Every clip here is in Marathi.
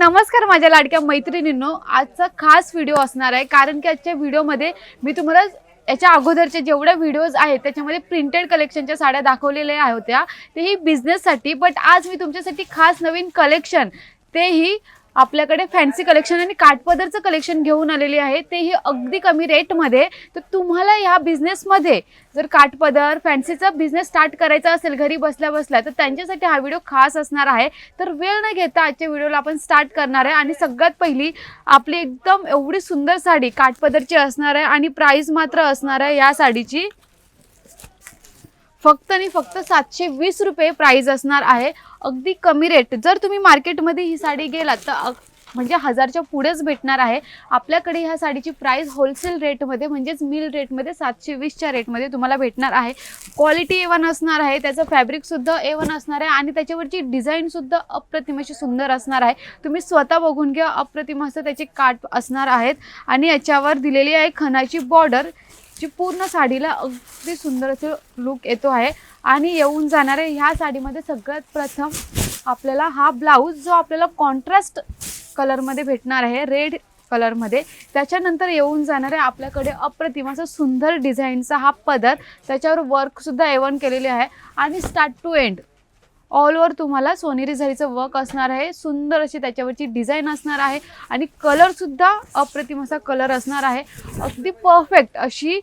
नमस्कार माझ्या लाडक्या मैत्रिणींनो. आजचा खास व्हिडिओ असणार आहे. कारण की आजच्या व्हिडिओमध्ये मी तुम्हाला याच्या अगोदरचे जेवढ्या व्हिडिओज आहेत त्याच्यामध्ये प्रिंटेड कलेक्शनच्या साड्या दाखवलेल्या होत्या. तेही बिझनेससाठी बट आज मी तुमच्यासाठी खास नवीन कलेक्शन तेही आपल्याकडे फॅन्सी कलेक्शन आणि काठपदरचं कलेक्शन घेऊन आलेली आहे. तेही अगदी कमी रेटमध्ये तर तुम्हाला ह्या बिझनेसमध्ये जर काठपदर फॅन्सीचा बिझनेस स्टार्ट करायचा असेल घरी बसल्या बसल्या तर त्यांच्यासाठी हा व्हिडिओ खास असणार आहे. तर वेळ न घेता आजच्या व्हिडिओला आपण स्टार्ट करणार आहे. आणि सगळ्यात पहिली आपली एकदम एवढी सुंदर साडी काठपदरची असणार आहे आणि प्राईस मात्र असणार आहे या साडीची. फक्त आणि फक्त सातशे वीस रुपये प्राइस असणार आहे. अगदी कमी रेट जर तुम्ही मार्केटमध्ये ही साडी गेलात तर म्हणजे हजारच्या पुढेच भेटणार आहे. आपल्याकडे ह्या साडीची प्राइस होलसेल रेटमध्ये म्हणजेच मिल रेटमध्ये सातशे वीसच्या रेटमध्ये तुम्हाला भेटणार आहे. क्वालिटी ए वन असणार आहे. त्याचं फॅब्रिकसुद्धा ए वन असणार आहे. आणि त्याच्यावरची डिझाईनसुद्धा अप्रतिम अशी सुंदर असणार आहे. तुम्ही स्वतः बघून घ्या. अप्रतिम असं त्याचे काठ असणार आहेत. आणि याच्यावर दिलेली आहे खणाची बॉर्डर जी पूर्ण साडीला अगदी सुंदर असे लुक येतो आहे. आणि येऊन जाणारे ह्या साडीमध्ये सगळ्यात प्रथम आपल्याला हा ब्लाऊज जो आपल्याला कॉन्ट्रास्ट कलरमध्ये भेटणार आहे रेड कलरमध्ये त्याच्यानंतर येऊन जाणारे आपल्याकडे अप्रतिम असा सुंदर डिझाईनचा हा पदर त्याच्यावर वर्कसुद्धा एवन केलेले आहे. आणि start to end all over तुम्हाला सोनेरी झरीचं वर्क असणार आहे. सुंदर अशी त्याच्यावरची डिझाईन असणार आहे. आणि कलरसुद्धा अप्रतिम असा कलर असणार आहे. अगदी परफेक्ट अशी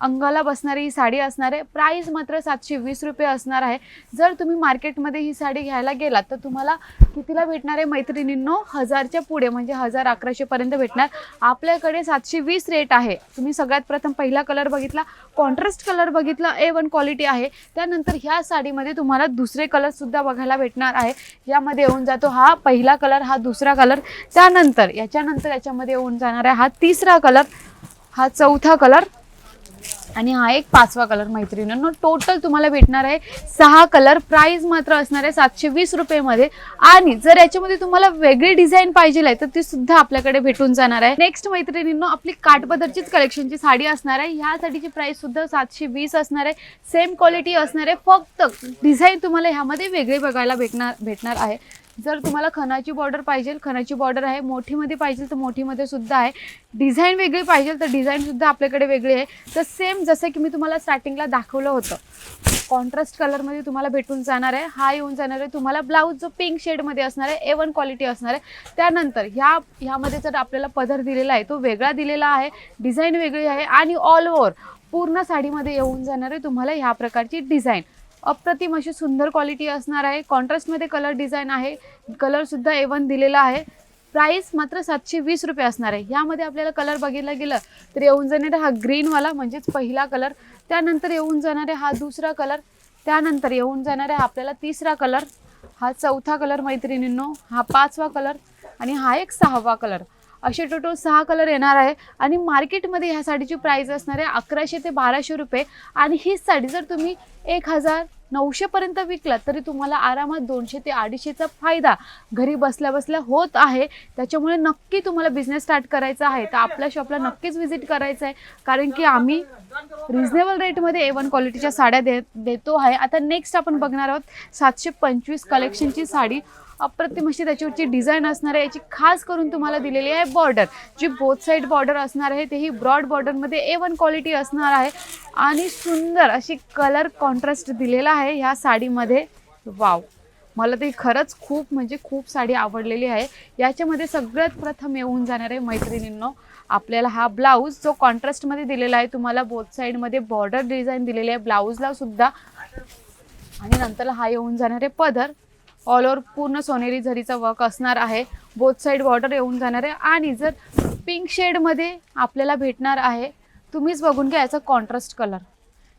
अंगाला बसणारी ही साडी असणार आहे. प्राईस मात्र सातशे वीस रुपये असणार आहे. जर तुम्ही मार्केटमध्ये ही साडी घ्यायला गेलात तर तुम्हाला कितीला भेटणार आहे मैत्रिणींनो? हजारच्या पुढे म्हणजे हजार अकराशेपर्यंत भेटणार. आपल्याकडे सातशे वीस रेट आहे. तुम्ही सगळ्यात प्रथम पहिला कलर बघितला कॉन्ट्रास्ट कलर बघितला ए वन क्वालिटी आहे. त्यानंतर ह्या साडीमध्ये तुम्हाला दुसरे कलरसुद्धा बघायला भेटणार आहे. यामध्ये येऊन जातो हा पहिला कलर हा दुसरा कलर त्यानंतर याच्यानंतर याच्यामध्ये येऊन जाणार आहे हा तिसरा कलर हा चौथा कलर आणि हा एक पाचवा कलर मैत्रिणींनो. टोटल तुम्हाला भेटणार आहे सहा कलर प्राइस मात्र असणार आहे सातशे वीस रुपयेमध्ये. आणि जर याच्यामध्ये तुम्हाला वेगळी डिझाईन पाहिजे आहे तर ती सुद्धा आपल्याकडे भेटून जाणार आहे. नेक्स्ट मैत्रिणींनो आपली काठपदरचीच कलेक्शनची साडी असणार आहे. ह्या साडीची प्राइस सुद्धा सातशे वीस असणार आहे. सेम क्वालिटी असणार आहे. फक्त डिझाईन तुम्हाला ह्यामध्ये वेगळी बघायला भेटणार भेटणार आहे. जर तुम्हाला खणाची बॉर्डर पाहिजे खणाची बॉर्डर आहे मोठीमध्ये पाहिजे तर मोठीमध्ये सुद्धा आहे. डिझाईन वेगळी पाहिजे तर डिझाईनसुद्धा आपल्याकडे वेगळी आहे. तर सेम जसं की मी तुम्हाला स्टार्टिंगला दाखवलं होतं. कॉन्ट्रास्ट कलरमध्ये तुम्हाला भेटून जाणार आहे. हा येऊन जाणार आहे. तुम्हाला ब्लाऊज जो पिंक शेडमध्ये असणार आहे ए वन क्वालिटी असणार आहे. त्यानंतर ह्या ह्यामध्ये जर आपल्याला पदर दिलेला आहे तो वेगळा दिलेला आहे. डिझाईन वेगळी आहे आणि ऑल ओव्हर पूर्ण साडीमध्ये येऊन जाणार आहे तुम्हाला ह्या प्रकारची डिझाईन अप्रतिम अशी सुंदर क्वालिटी असणार आहे. कॉन्ट्रास्टमध्ये कलर डिझाईन आहे. कलरसुद्धा ए वन दिलेला आहे. प्राईस मात्र सातशे वीस रुपये असणार आहे. यामध्ये आपल्याला कलर बघितला गेलं तर येऊन जाणार हा ग्रीनवाला म्हणजेच पहिला कलर त्यानंतर येऊन जाणारे हा दुसरा कलर त्यानंतर येऊन जाणारे आपल्याला तिसरा कलर हा चौथा कलर मैत्रिणींनो. हा पाचवा कलर आणि हा एक सहावा कलर असे टोटल सहा कलर येणार आहे. आणि मार्केटमध्ये ह्या साडीची प्राईस असणार आहे अकराशे ते बाराशे रुपये. आणि हीच साडी जर तुम्ही एक हजार नऊशेपर्यंत विकलात तरी तुम्हाला आरामात दोनशे ते अडीचशेचा फायदा घरी बसल्या बसल्या होत आहे. त्याच्यामुळे नक्की तुम्हाला बिझनेस स्टार्ट करायचा आहे. तर आपल्या शॉपला नक्कीच व्हिजिट करायचं आहे. कारण की आम्ही रिझनेबल रेटमध्ये ए वन क्वालिटीच्या साड्या दे देतो आहे. आता नेक्स्ट आपण बघणार आहोत सातशे पंचवीस कलेक्शनची साडी. अप्रतिम अशी त्याच्यावरची डिझाईन असणार आहे याची खास करून तुम्हाला दिलेली आहे बॉर्डर जी बोथ साईड बॉर्डर असणार आहे तेही ब्रॉड बॉर्डरमध्ये ए वन क्वालिटी असणार आहे. आणि सुंदर अशी कलर कॉन्ट्रास्ट दिलेला आहे ह्या साडीमध्ये. वाव मला ती खरंच खूप म्हणजे खूप साडी आवडलेली आहे. याच्यामध्ये सगळ्यात प्रथम येऊन जाणार आहे मैत्रिणींनो आपल्याला हा ब्लाऊज जो कॉन्ट्रास्टमध्ये दिलेला आहे तुम्हाला बोथ साईडमध्ये बॉर्डर डिझाईन दिलेली आहे ब्लाऊजला सुद्धा. आणि नंतर हा येऊन जाणार आहे पदर. ऑल ओव्हर पूर्ण सोनेरी झरीचा वर्क असणार आहे. बोथ साईड बॉर्डर येऊन जाणार आहे. आणि जर पिंक शेडमध्ये आपल्याला भेटणार आहे तुम्हीच बघून घ्या याचा कॉन्ट्रास्ट कलर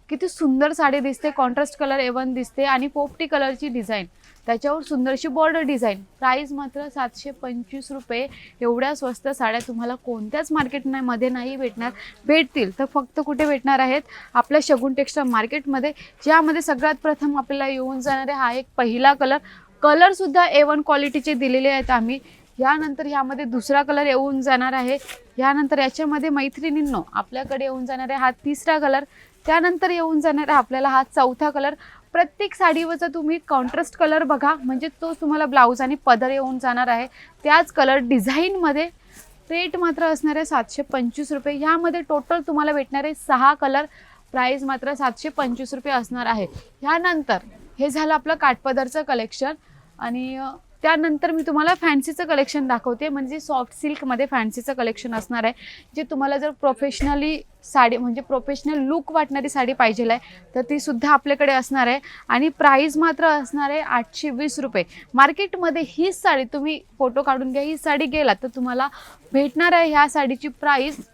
किती सुंदर साडी दिसते कॉन्ट्रास्ट कलर एवन दिसते आणि पोपटी कलरची डिझाईन त्याच्यावर सुंदरशी बॉर्डर डिझाईन प्राईस मात्र सातशे पंचवीस रुपये. एवढ्या स्वस्त साड्या तुम्हाला कोणत्याच मार्केटमध्ये मध्ये नाही भेटणार. भेटतील तर फक्त कुठे भेटणार आहेत? आपल्या शगुन टेक्स्टाईल मार्केटमध्ये ज्यामध्ये सगळ्यात प्रथम आपल्याला येऊन जाणारे हा एक पहिला कलर कलरसुद्धा ए वन क्वालिटीचे दिलेले आहेत आम्ही. यानंतर ह्यामध्ये दुसरा कलर येऊन जाणार आहे. यानंतर याच्यामध्ये मैत्रिणींनो आपल्याकडे येऊन जाणार आहे हा तिसरा कलर त्यानंतर येऊन जाणार आहे आपल्याला हा चौथा कलर प्रत्येक साडीवरचा तुम्ही कॉन्ट्रास्ट कलर बघा. म्हणजे तो तुम्हाला ब्लाऊज आणि पदर येऊन जाणार आहे. त्याच कलर डिझाईनमध्ये रेट मात्र असणार आहे सातशे पंचवीस रुपये. ह्यामध्ये टोटल तुम्हाला भेटणार आहे सहा कलर प्राईज मात्र सातशे पंचवीस रुपये असणार आहे. ह्यानंतर हे झालं आपलं काठपदरचं कलेक्शन आणि त्यानंतर मी तुम्हाला फॅन्सीचं कलेक्शन दाखवते. म्हणजे सॉफ्ट सिल्कमध्ये फॅन्सीचं कलेक्शन असणार आहे. जे तुम्हाला जर प्रोफेशनली साडी म्हणजे प्रोफेशनल लुक वाटणारी साडी पाहिजे आहे तर ती सुद्धा आपल्याकडे असणार आहे. आणि प्राईस मात्र असणार आहे आठशे वीस रुपये. मार्केटमध्ये हीच साडी तुम्ही फोटो काढून घ्या. ही साडी गेलात तर तुम्हाला भेटणार आहे ह्या साडीची प्राईस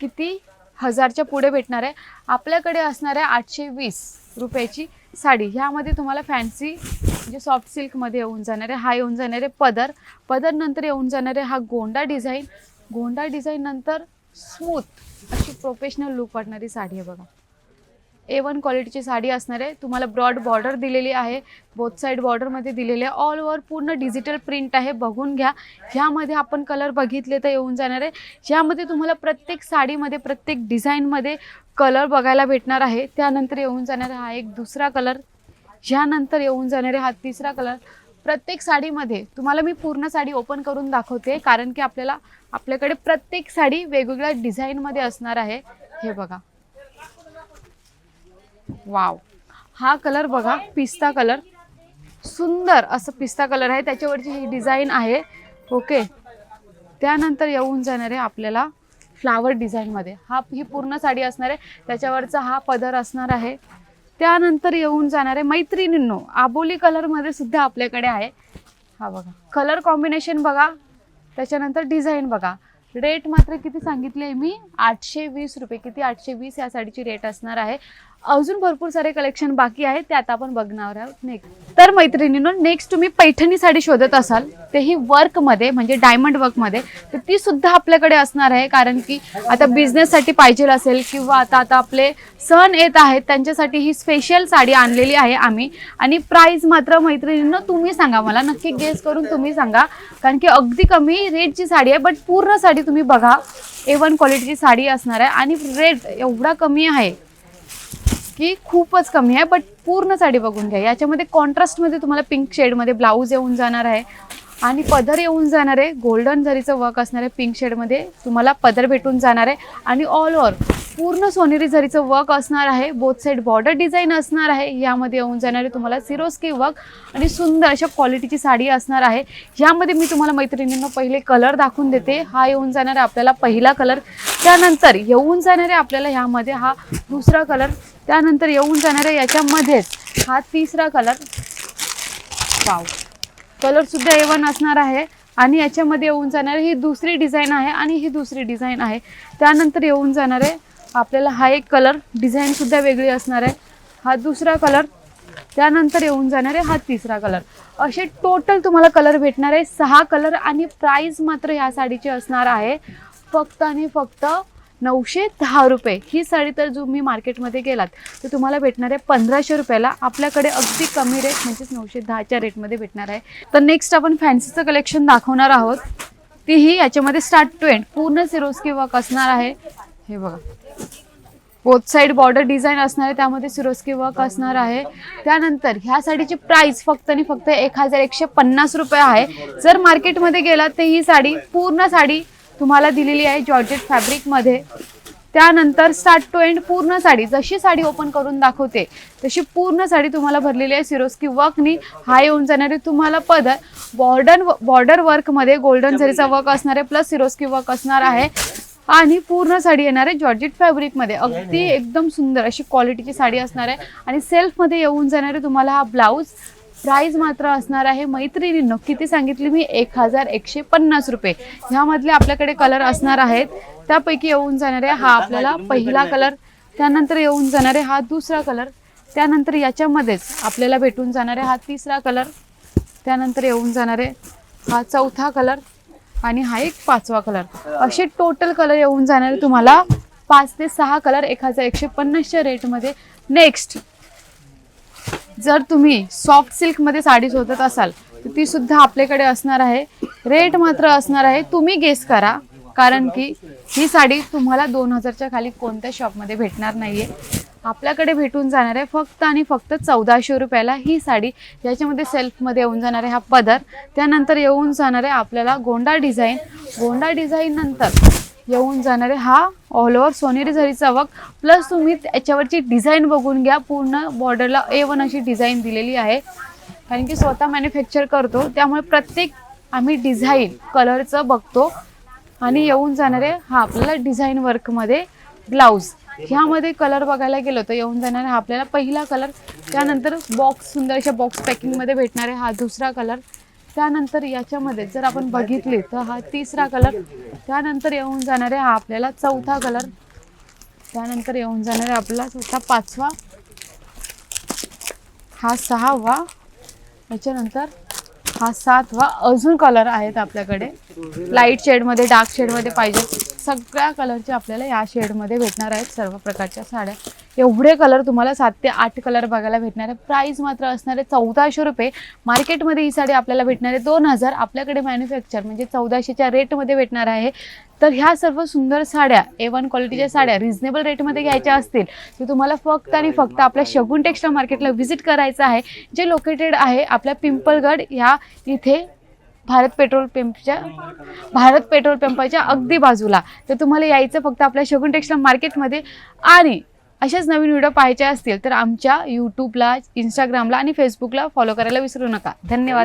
किती? हजारच्या पुढे भेटणार आहे. आपल्याकडे असणार आहे आठशे वीस रुपयाची. साडी ह्यामध्ये तुम्हाला फॅन्सी म्हणजे सॉफ्ट सिल्कमध्ये येऊन जाणार आहे हा येऊन जाणार आहे पदर. पदर नंतर येऊन जाणार आहे हा गोंडा डिझाईन गोंडा डिझाईन नंतर स्मूथ अशी प्रोफेशनल लुक वाटणारी साडी आहे बघा. ए वन क्वालिटीची साडी असणार आहे. तुम्हाला ब्रॉड बॉर्डर दिलेली आहे. बोथ साईड बॉर्डरमध्ये दिलेली आहे. ऑल ओव्हर पूर्ण डिजिटल प्रिंट आहे. बघून घ्या. ह्यामध्ये आपण कलर बघितले तर येऊन जाणार आहे. ह्यामध्ये तुम्हाला प्रत्येक साडीमध्ये प्रत्येक डिझाईनमध्ये कलर बघायला भेटणार आहे. त्यानंतर येऊन जाणार हा एक दुसरा कलर ह्यानंतर येऊन जाणार आहे हा तिसरा कलर प्रत्येक साडीमध्ये तुम्हाला मी पूर्ण साडी ओपन करून दाखवते कारण की आपल्याला आपल्याकडे प्रत्येक साडी वेगवेगळ्या डिझाईनमध्ये असणार आहे. हे बघा. वाव. हा कलर बघा पिस्ता कलर. सुंदर असं पिस्ता कलर आहे. त्याच्यावरची ही डिझाईन आहे. ओके. त्यानंतर येऊन जाणार आहे आपल्याला फ्लावर डिझाईनमध्ये हा ही पूर्ण साडी असणार आहे. त्याच्यावरचा हा पदर असणार आहे. त्यानंतर येऊन जाणार आहे मैत्रिणींनो. आबोली कलरमध्ये सुद्धा आपल्याकडे आहे. हा बघा. कलर कॉम्बिनेशन बघा. त्याच्यानंतर डिझाईन बघा. रेट मात्र किती सांगितले मी? आठशे वीस रुपये. किती? आठशे वीस या साडीची रेट असणार आहे. अजून भरपूर सारे कलेक्शन बाकी आहे ते आता आपण बघणार आहोत नेक्स्ट तर मैत्रिणींनो नेक्स्ट तुम्ही पैठणी साडी शोधत असाल तेही वर्कमध्ये म्हणजे डायमंड वर्कमध्ये तर ती सुद्धा आपल्याकडे असणार आहे कारण की आता बिझनेससाठी पाहिजे असेल किंवा आता आता आपले सण येत आहेत त्यांच्यासाठी ही स्पेशल साडी आणलेली आहे आम्ही. आणि प्राईस मात्र मैत्रिणींनो तुम्ही सांगा मला नक्की गेस करून तुम्ही सांगा कारण की अगदी कमी रेटची साडी आहे बट पूर्ण साडी तुम्ही बघा. ए वन क्वालिटीची साडी असणार आहे आणि रेट एवढा कमी आहे. की खूपच कमी आहे बट पूर्ण साडी बघून घ्या. याच्यामध्ये कॉन्ट्रास्टमध्ये तुम्हाला पिंक शेडमध्ये ब्लाऊज येऊन जाणार आहे आणि पदर येऊन जाणार आहे. गोल्डन झरीचं वर्क असणार आहे पिंक शेडमध्ये तुम्हाला पदर भेटून जाणार आहे. आणि ऑल ओव्हर पूर्ण सोनेरी झरीचं वर्क असणार आहे. बोथ साईड बॉर्डर डिझाईन असणार आहे. यामध्ये येऊन जाणारे तुम्हाला सिरोस्की वर्क आणि सुंदर अशा क्वालिटीची साडी असणार आहे. यामध्ये मी तुम्हाला मैत्रिणींना पहिले कलर दाखवून देते. हा येऊन जाणारा आपल्याला पहिला कलर त्यानंतर येऊन जाणारे आपल्याला ह्यामध्ये हा दुसरा कलर त्यानंतर येऊन जाणाऱ्या याच्यामध्येच हा तिसरा कलर वाव कलरसुद्धा एवन ए वन असणार आहे. आणि याच्यामध्ये येऊन जाणारी ही दुसरी डिझाईन आहे आणि ही दुसरी डिझाईन आहे. त्यानंतर येऊन जाणारे आपल्याला हा एक कलर डिझाईनसुद्धा वेगळी असणार आहे. हा दुसरा कलर त्यानंतर येऊन जाणार आहे हा तिसरा कलर असे टोटल तुम्हाला कलर भेटणार आहे. सहा कलर आणि प्राईस मात्र ह्या साडीची असणार आहे. फक्त आणि फक्त नऊशे दहा रुपये. ही साडी तर जो मी मार्केटमध्ये गेलात तर तुम्हाला भेटणार आहे पंधराशे रुपयाला. आपल्याकडे अगदी कमी रेट म्हणजेच नऊशे दहाच्या रेटमध्ये भेटणार आहे. तर नेक्स्ट आपण फॅन्सीचं कलेक्शन दाखवणार आहोत. तीही याच्यामध्ये स्टार्ट टू एंड पूर्ण सिरोस्की वर्क असणार आहे. हे बघा. बोथ साईड बॉर्डर डिझाईन असणार आहे त्यामध्ये सिरोस्की वर्क असणार आहे. त्यानंतर ह्या साडीची प्राइस फक्त आणि फक्त एक हजार एकशे पन्नास रुपये आहे. जर मार्केटमध्ये गेलात तर ही साडी पूर्ण साडी तुम्हाला दिलेली आहे जॉर्जेट फॅब्रिकमध्ये त्यानंतर स्टार्ट टू एंड पूर्ण साडी जशी साडी ओपन करून दाखवते तशी पूर्ण साडी तुम्हाला भरलेली आहे सिरोस्की वर्कनी हा येऊन जाणारे तुम्हाला पदर. बॉर्डर बॉर्डर वर्कमध्ये गोल्डन झरीचा वर्क असणार आहे प्लस सिरोस्की वर्क असणार आहे. आणि पूर्ण साडी येणार आहे जॉर्जेट फॅब्रिकमध्ये अगदी एकदम सुंदर अशी क्वालिटीची साडी असणार आहे. आणि सेल्फमध्ये येऊन जाणारे तुम्हाला हा ब्लाऊज प्राईस मात्र असणार आहे. मैत्रिणींनो किती सांगितली मी? एक हजार एकशे पन्नास रुपये. ह्यामधले आपल्याकडे कलर असणार आहेत. त्यापैकी येऊन जाणारे हा आपल्याला पहिला कलर त्यानंतर येऊन जाणारे हा दुसरा कलर त्यानंतर याच्यामध्येच आपल्याला भेटून जाणारे हा तिसरा कलर त्यानंतर येऊन जाणारे हा चौथा कलर आणि हा एक पाचवा कलर असे टोटल कलर येऊन जाणारे तुम्हाला. पाच ते सहा कलर एक हजार एकशे पन्नासच्या रेटमध्ये नेक्स्ट जर तुम्ही सॉफ्ट सिल्कमध्ये साडी शोधत असाल तर ती सुद्धा आपल्याकडे असणार आहे. रेट मात्र असणार आहे. तुम्ही गेस करा. कारण की ही साडी तुम्हाला दोन हजारच्या खाली कोणत्या शॉपमध्ये भेटणार नाहीये. आपल्याकडे भेटून जाणार आहे. फक्त आणि फक्त चौदाशे रुपयाला ही साडी याच्यामध्ये सेल्फमध्ये येऊन जाणार आहे हा पदर. त्यानंतर येऊन जाणार आहे आपल्याला गोंडा डिझाईन गोंडा डिझाईन नंतर येऊन जाणार आहे हा ऑल ओव्हर सोनेरी झरीचा वर्क प्लस तुम्ही त्याच्यावरची डिझाईन बघून घ्या. पूर्ण बॉर्डरला ए वन अशी डिझाईन दिलेली आहे. कारण की स्वतः मॅन्युफॅक्चर करतो. त्यामुळे प्रत्येक आम्ही डिझाईन कलरचं बघतो. आणि येऊन जाणार आहे हा आपल्याला डिझाईन वर्कमध्ये ब्लाऊज ह्यामध्ये कलर बघायला गेलो तर येऊन जाणार हा आपल्याला पहिला कलर त्यानंतर बॉक्स सुंदर अशा बॉक्स पॅकिंगमध्ये भेटणार आहे. हा दुसरा कलर त्यानंतर याच्यामध्ये जर आपण बघितले तर हा तिसरा कलर त्यानंतर येऊन जाणार आहे हा आपल्याला चौथा कलर त्यानंतर येऊन जाणार आहे आपला चौथा पाचवा. हा सहावा. याच्यानंतर हा सातवा. अजून कलर आहेत आपल्याकडे. लाइट शेडमध्ये डार्क शेडमध्ये पाहिजे. सगळ्या कलरचे आपल्याला या शेडमध्ये भेटणार आहेत सर्व प्रकारच्या साड्या. एवढे कलर तुम्हाला सात ते आठ कलर बघायला भेटणार आहे प्राईस मात्र असणार आहे चौदाशे रुपये. मार्केटमध्ये ही साडी आपल्याला भेटणार आहे. दोन हजार आपल्याकडे मॅन्युफॅक्चर म्हणजे चौदाशेच्या रेटमध्ये भेटणार आहे. तर ह्या सर्व सुंदर साड्या ए वन क्वालिटीच्या साड्या रिझनेबल रेटमध्ये घ्यायच्या असतील तर तुम्हाला फक्त आणि फक्त आपल्या शगुन टेक्स्टाईल मार्केटला व्हिजिट करायचं आहे. जे लोकेटेड आहे आपल्या पिंपळगड ह्या इथे भारत पेट्रोल पंपच्या भारत पेट्रोल पंपाच्या अगदी बाजूला. तर तुम्हाला यायचं फक्त आपल्या शगुन टेक्स्टाईल मार्केटमध्ये आणि अशाच नवीन व्हिडिओ पाहायचे असतील तर आमच्या यूट्यूबला इंस्टाग्रामला आणि फेसबुकला फॉलो करायला विसरू नका. धन्यवाद.